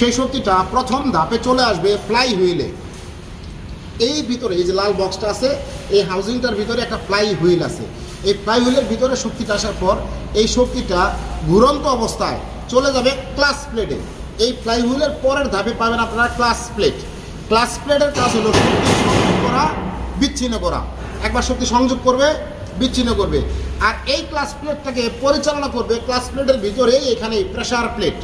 সেই শক্তিটা প্রথম ধাপে চলে আসবে ফ্লাই হুইলে এই ভিতরে, এই যে লাল বক্সটা আছে, এই হাউজিংটার ভিতরে একটা ফ্লাই হুইল আছে। এই ফ্লাই হুইলের ভিতরে শক্তিটা আসার পর, এই শক্তিটা ঘুরন্ত অবস্থায় চলে যাবে ক্লাস প্লেটে এই ফ্লাই হুইলের পরের ধাপে পাবেন আপনারা ক্লাস প্লেট ক্লাস প্লেটের কাজ হলো শক্তি সংযোগ করা, বিচ্ছিন্ন করা। একবার শক্তি সংযোগ করবে, বিচ্ছিন্ন করবে। আর এই ক্লাস প্লেটটাকে পরিচালনা করবে ক্লাস প্লেটের ভিতরে এখানে প্রেসার প্লেট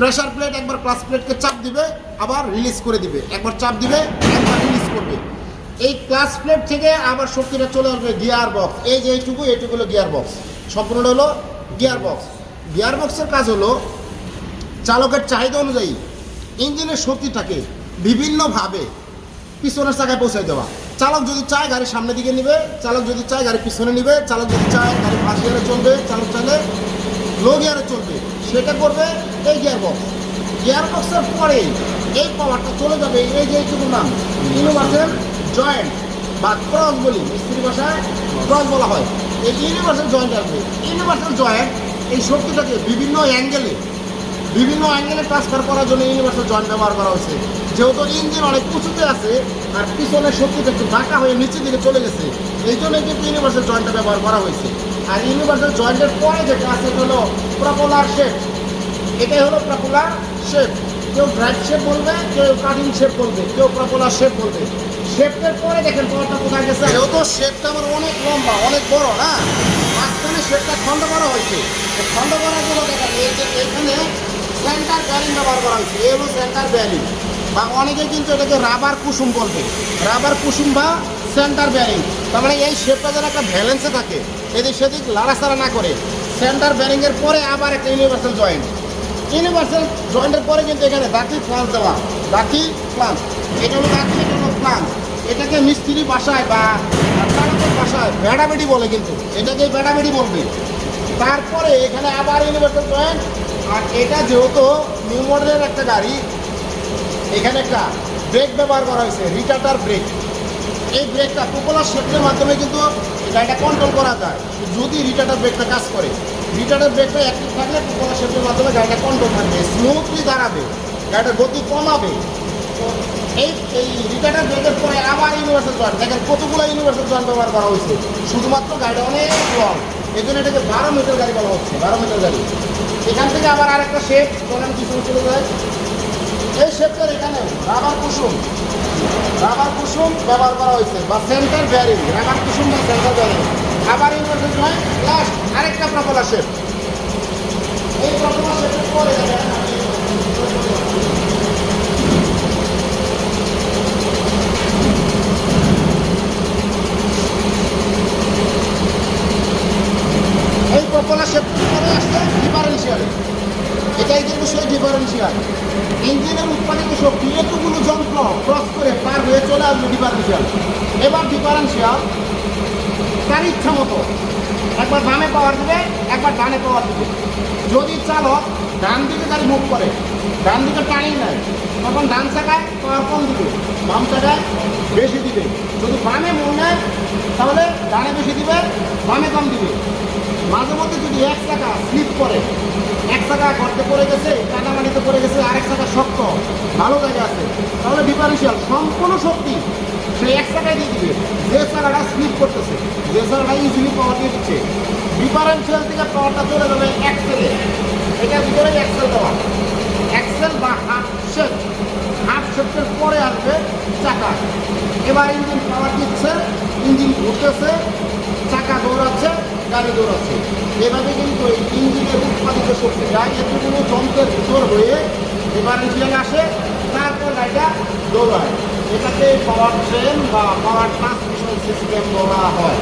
প্রেসার প্লেট একবার ক্লাস প্লেটকে চাপ দিবে, আবার রিলিজ করে দিবে। একবার চাপ দিবে, একবার রিলিজ করবে। এই ক্লাস প্লেট থেকে আবার শক্তিটা চলে আসবে গিয়ার বক্স এই যে এইটুকু এইটুকু হলো গিয়ার বক্স সম্পূর্ণ হলো গিয়ার বক্স গিয়ার বক্সের কাজ হলো চালকের চাহিদা অনুযায়ী ইঞ্জিনের শক্তিটাকে বিভিন্নভাবে পিছনের চাকায় পৌঁছে দেওয়া। চালক যদি চায় গাড়ি সামনের দিকে নিবে, চালক যদি চায় গাড়ি পিছনে নিবে, চালক যদি চায় গাড়ি ফার্স্ট গিয়ারে চলবে, চালক চাইলে লো গিয়ারে চলবে। সেটা করবে, এই গিয়ার বক্স গিয়ার বক্সের পরে এই পাওয়ারটা চলে যাবে, এই যে এইটুকু নাম। ইউনিভার্সাল জয়েন্ট বা ক্রস বলি মিস্ত্রি ভাষায় ক্রস বলা হয়। এই ইউনিভার্সাল জয়েন্ট আসবে। ইউনিভার্সাল জয়েন্ট এই শক্তিটাকে বিভিন্ন অ্যাঙ্গেলে বিভিন্ন অ্যাঙ্গেলে ট্রান্সফার করার জন্য ইউনিভার্সাল জয়েন্ট ব্যবহার করা হয়েছে। যেহেতু ইঞ্জিন অনেক উঁচুতে আছে, আর পিছনের শক্তিটা একটু বাঁকা হয়ে নিচের দিকে চলে গেছে, এই জন্য কিন্তু ইউনিভার্সাল জয়েন্টটা ব্যবহার করা হয়েছে। আর ইউনিভার্সাল জয়েন্টের পরে যেটা আছে হলো প্রপোলার শেপ এটাই হলো প্রপোলার শেপ কেউ ড্রাইভ শেপ বলবে, কেউ কাটিং শেপ বলবে, কেউ প্রপোলার শেপ বলবে। শেপের পরে দেখেন পাওয়ারটা কোথায় গেছে? যেহেতু শেপটা আমার অনেক লম্বা, অনেক বড়, না? মাঝখানে শেপটা খন্ড করা হয়েছে। খন্ড করার জন্য দেখেন, এই যে এখানে সেন্টার ব্যারিং ব্যবহার করা হয়েছে। এই হলো সেন্টার ব্যারিং বা অনেকে কিন্তু এটাকে রাবার কুসুম বলবে। রাবার কুসুম বা সেন্টার ব্যারিং তার মানে এই শেপটা যেন একটা ব্যালেন্সে থাকে, এদিক সেদিক লাড়াচাড়া না করে। সেন্টার ব্যারিংয়ের পরে আবার একটা ইউনিভার্সাল জয়েন্ট ইউনিভার্সাল জয়েন্টের পরে কিন্তু এখানে দাঁতি ফ্লান্স দেওয়া। দাঁতি ফ্লান্স এটা হলো দাঁতি এটা হলো ফ্লান্স এটাকে মিস্ত্রি বাসায় বা বাসায় বেড়াবেড়ি বলে কিন্তু। এটাকে বেড়াবেড়ি বলবে। তারপরে এখানে আবার ইউনিভার্সাল জয়েন্ট আর এটা যেহেতু নিউ মডেলের একটা গাড়ি, এখানে একটা ব্রেক ব্যবহার করা হয়েছে রিটার্টার ব্রেক এই ব্রেকটা পোপোলার শেপের মাধ্যমে কিন্তু গাড়িটা কন্ট্রোল করা যায়। যদি রিটার্টার ব্রেকটা কাজ করে রিটার্টার ব্রেকটা অ্যাক্টিভ থাকলে পোপোলার শেপের মাধ্যমে গাড়িটা কন্ট্রোল থাকবে স্মুথলি দাঁড়াবে, গাড়িটার গতি কমাবে। তো এই এই রিটার্টার ব্রেকের পরে আবার ইউনিভার্সাল জয়েন্ট দেখেন কতগুলো ইউনিভার্সাল জয়েন্ট ব্যবহার করা হয়েছে। শুধুমাত্র গাড়িটা অনেক লং এই জন্য এটাকে বারো মিটার গাড়ি বলা হচ্ছে, বারো মিটার গাড়ি। এখান থেকে আবার আরেকটা শেপ চলেন কিছু চলে যায়। এই শেপটার এখানে, রাবার কুসুম। রাবার কুসুম ব্যবহার করা হয়েছে, বা সেন্টার ব্যারিং রাবার কুসুম বা সেন্টার ব্যারিং আবার ইউনিভার্সাল জয়েন্ট লাস্ট আরেকটা প্রপোলার শেপ এই প্রপোলার শেপের পরে এই প্রপোলার শেপের পরে আসছে ডিফারেন্সিয়াল এটাই কিন্তু সেই ডিফারেন্সিয়াল ইঞ্জিনের উৎপাদিত শক্তি এতগুলো যন্ত্র ক্রস করে পার হয়ে চলে আসবে ডিফারেন্সিয়াল এবার ডিফারেন্সিয়াল তার ইচ্ছা মতো। একবার বামে পাওয়ার দিবে, একবার ডানে পাওয়ার দিবে। যদি চালক ডান দিকে গাড়ি মুভ করে, ডান দিকে টানি নেয়, তখন ডান চাকায় পাওয়ার কম দিবে, বাম চাকায় বেশি দিবে। যদি বামে মুভ নেয়, তাহলে ডানে বেশি দিবে, বামে কম দিবে। মাঝে মধ্যে যদি এক চাকা স্লিপ করে চাকা গর্তে পড়ে গেছে কাটামাটিতে পড়ে গেছে, আরেক চাকা শক্ত। ভালো জায়গা আছে। তাহলে ডিফারেন্সিয়াল সম্পূর্ণ শক্তি সেই এক চাকায় দিয়ে দিবে। যে চাকাটা স্লিপ করতেছে, যে চাকাটা ইজিলি পাওয়ার দিয়ে দিচ্ছে। ডিফারেন্সিয়াল থেকে পাওয়ারটা চলে যাবে এক্সেলে এটার ভিতরে এক্সেল দেওয়া। এক্সেল বা হাফ শেপ হাফ শেপের পরে আসবে চাকা। এবার ইঞ্জিন পাওয়ার দিচ্ছে ইঞ্জিন ঘুরতেছে চাকা দৌড়াচ্ছে। গাড়ি দৌড়াচ্ছে। এভাবে কিন্তু এই ইঞ্জিনের উৎপাদিত শক্তি গাড়ি এতগুলো যন্ত্রের ভিতর হয়ে ডিফারেন্সিয়াল আসে, তারপর গাড়িটা দৌড়ায়। এটাকে পাওয়ার ট্রেন বা পাওয়ার ট্রান্সমিশন সিস্টেম বলা হয়।